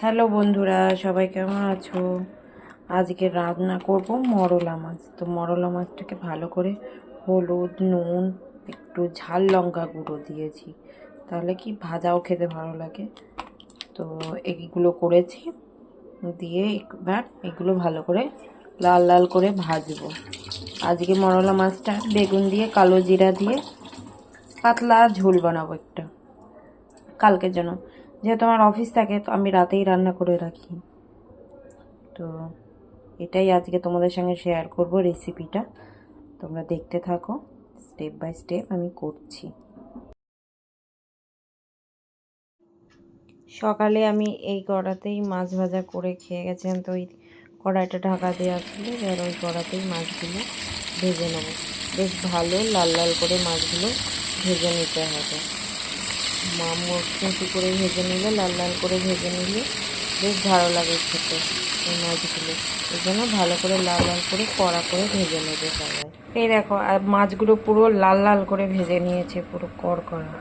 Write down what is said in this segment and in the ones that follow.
Hello বন্ধুরা, সবাই কেমন আছো? আজকে রান্না করব মরলা মাছ। তো মরলা মাছটাকে ভালো করে হলুদ, নুন, একটু ঝাল লঙ্কা গুঁড়ো দিয়েছি। তাহলে কি ভাজাও খেতে ভালো লাগে। তো এইগুলো করেছি। দিয়ে একবার এগুলো ভালো করে লাল লাল করে ভাজবো। আজকে মরলা মাছটা বেগুন দিয়ে, কালো জিরা দিয়ে, পাতলা ঝোল বানাবো একটা। কালকের জন্য যেহেতু আমার অফিস থাকে, তো আমি রাতেই রান্না করে রাখি। তো এটাই আজকে তোমাদের সঙ্গে শেয়ার করব রেসিপিটা তোমরা দেখতে থাকো স্টেপ বাই স্টেপ আমি করছি। সকালে আমি এই কড়াতেই মাছ ভাজা করে খেয়ে গেছেন তো ওই কড়াইটা ঢাকা দেওয়া ছিল এবার ওই কড়াতেই মাছগুলো ভেজে নেব। বেশ ভালো লাল লাল করে মাছগুলো ভেজে নিতে হবে। মুচি করে ভেজে নিলে, লাল লাল করে ভেজে নিলে। বেশ ভালো লাগে খেতে এই মাছগুলো। এই জন্য ভালো করে লাল লাল করে কড়া করে ভেজে নেবে সবাই। এই দেখো, আর মাছগুলো পুরো লাল লাল করে ভেজে নিয়েছে, পুরো কড় কড়া।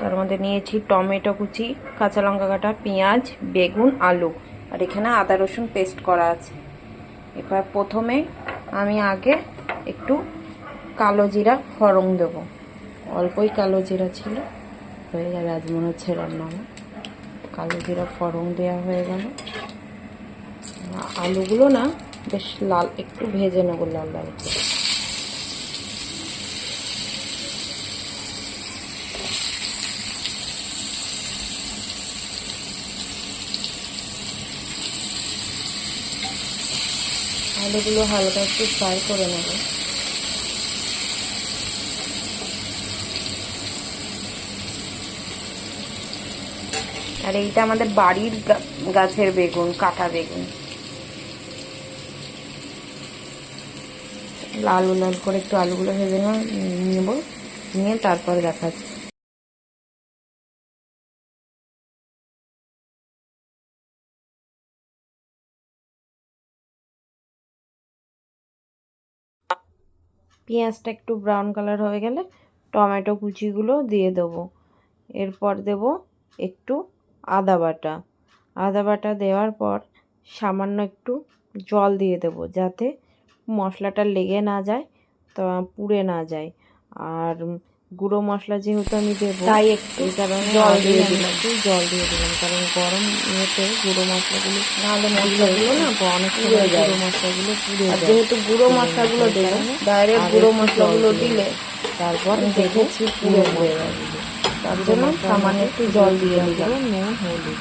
তার মধ্যে নিয়েছি টমেটো কুচি, কাঁচা লঙ্কা কাটা, পেঁয়াজ, বেগুন, আলু। আর এখানে আদা রসুন পেস্ট করা আছে। এবার প্রথমে আমি আগে একটু কালো জিরা ফড়ং দেবো। অল্পই কালো জিরা ছিল। হয়ে যাবে, আজ মনে হচ্ছে রান্না কালো জিরা ফড়ং দেওয়া হয়ে গেল। আলুগুলো না বেশ লাল, একটু ভেজে নেব লাল লাল আলুগুলো হালকা একটু ফ্রাই করে নেব। আর এইটা আমাদের বাড়ির গাছের বেগুন, কাটা বেগুন। লাল লাল করে একটু আলুগুলো ভেজে নেব নিয়ে তারপর দেখাচ্ছি। পেঁয়াজটা একটু ব্রাউন কালার হয়ে গেলে টমেটো কুচিগুলো দিয়ে দেবো। এরপর দেব একটু আদা বাটা। আদা বাটা দেওয়ার পর সামান্য একটু জল দিয়ে দেব যাতে মশলাটা লেগে না যায় তো পুড়ে না যায়। আর গুঁড়ো মশলা যেহেতু আমি দেবো তাই একটু কারণ জল দিয়ে দিলাম। একটু জল দিয়ে দিলাম। কারণ গরম ইয়েতে গুঁড়ো মশলাগুলো নাহলে মশলাগুলো না অনেক সময় গুঁড়ো মশলাগুলো পুড়ে যায়। যেহেতু গুঁড়ো মশলাগুলো দেবে ডাইরেক্ট গুঁড়ো মশলাগুলো দিলে তারপর দেখেছি পুড়ে হয়ে যাবে তার জন্য সামান্য একটু জল দিয়ে দিলাম। নুন হলুদ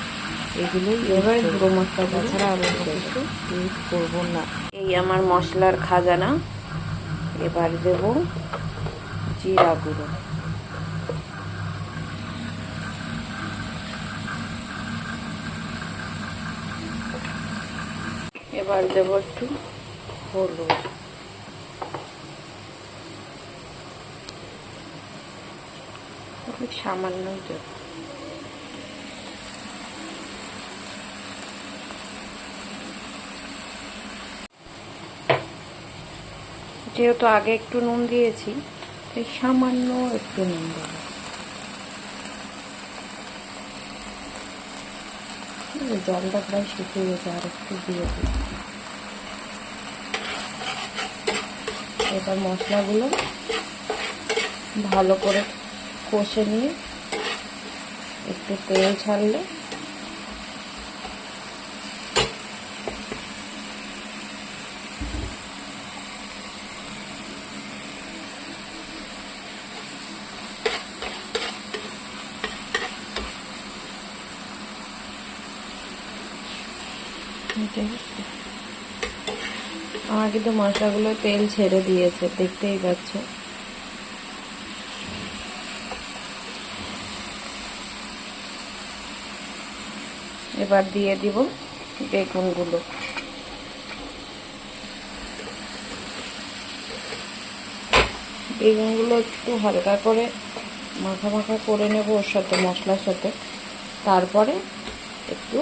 এগুলো এবার গুঁড়ো মশলা ছাড়া আরও কিছু ইউজ করব না। এই আমার মশলার খাজানা। এবার দেব জিরা গুঁড়ো। এবার দেব একটু হলুদ। খুব সামান্যই দেব যেহেতু আগে একটু নুন দিয়েছি, তাই সামান্য একটু নুন দেব। জলটা প্রায় শুকিয়ে গেছে, আর একটু দিয়ে দিই। এবার মশলাগুলো ভালো করে কষে নিয়ে একটু তেল ছাড়লে আমার কিন্তু মশলাগুলো তেল ছেড়ে দিয়েছে দেখতেই পাচ্ছ। এবার দিয়ে দিব বেগুনগুলো। বেগুনগুলো একটু হালকা করে মাখা মাখা করে নেব ওর সাথে মশলার সাথে। তারপরে একটু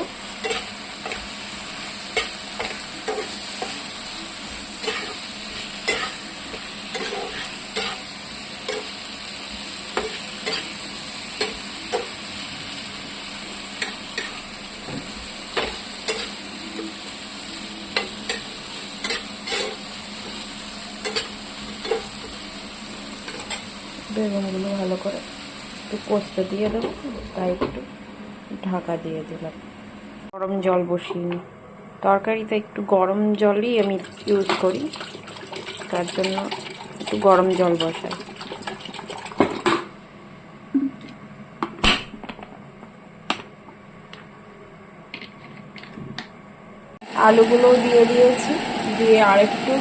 একটু পোস্ত দিয়ে দেবো, তাই একটু ঢাকা দিয়ে দিলাম। গরম জল বসিয়ে তরকারিতে একটু গরম জলই আমি ইউজ করি, তার জন্য একটু গরম জল বসাই। আলুগুলোও দিয়ে দিয়েছি, দিয়ে আরেকটু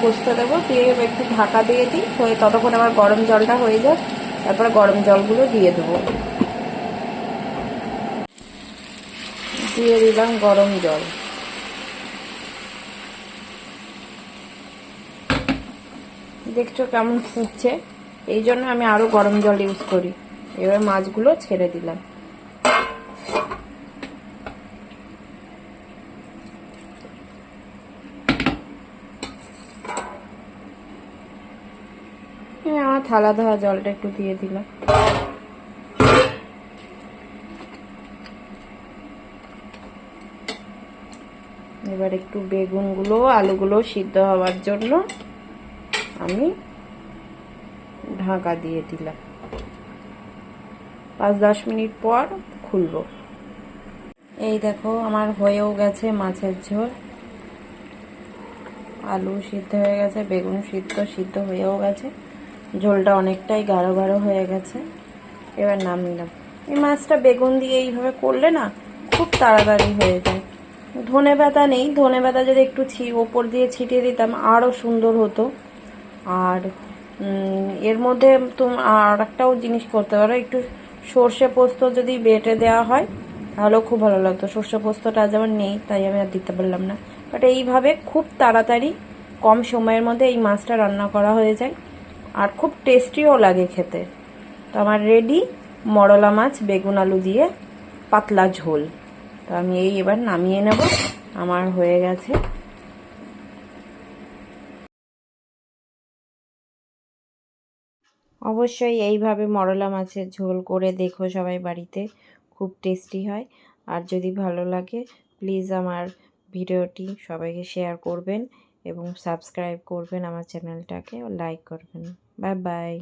পোস্ত দেবো, দিয়ে একটু ঢাকা দিয়ে দিই, হয়ে ততক্ষণ আমার গরম জলটা হয়ে যাক, তারপরে গরম জলগুলো দিয়ে দেবো। দিয়ে দিলাম গরম জল। দেখছ কেমন ফুটছে? এই জন্য আমি আরও গরম জল ইউজ করি। এবার মাছগুলো ছেড়ে দিলাম। থালা ধোয়া জলটা একটু দিয়ে দিলাম এবার একটু বেগুনগুলো, আলুগুলো সিদ্ধ হওয়ার জন্য আমি ঢাকা দিয়ে দিলাম। পাঁচ দশ মিনিট পর খুলবো। এই দেখো, আমার হয়েও গেছে মাছের ঝোল। আলু সিদ্ধ হয়ে গেছে, বেগুন সিদ্ধ সিদ্ধ হয়েও গেছে। ঝোলটা অনেকটাই গাঢ় গাঢ় হয়ে গেছে। এবার নাম নিলাম। এই মাছটা বেগুন দিয়ে এইভাবে করলে না খুব তাড়াতাড়ি হয়ে যায়। ধনে পাতা নেই, ধনে পাতা যদি একটু ছি, ওপর দিয়ে ছিটিয়ে দিতাম আরও সুন্দর হতো। আর এর মধ্যে তুমি, আর একটাও জিনিস করতে পারো, একটু সর্ষে পোস্ত যদি বেটে দেওয়া হয়, তাহলেও খুব ভালো লাগতো। সর্ষে পোস্তটা যেমন নেই, তাই আমি আর দিতে পারলাম না। বাট এইভাবে খুব তাড়াতাড়ি কম সময়ের মধ্যে এই মাছটা রান্না করা হয়ে যায়। আর খুব টেস্টিও লাগে খেতে। তো আমার রেডি মরলা মাছ, বেগুন আলু দিয়ে পাতলা ঝোল। তো আমি এই এবার নামিয়ে নেব। আমার হয়ে গেছে। অবশ্যই এইভাবে মরলা মাছের ঝোল করে দেখো সবাই বাড়িতে। খুব টেস্টি হয়। আর যদি ভালো লাগে প্লিজ আমার ভিডিওটি সবাইকে শেয়ার করবেন। এবং সাবস্ক্রাইব করবেন আমার চ্যানেলটাকে লাইক করবেন। Bye bye.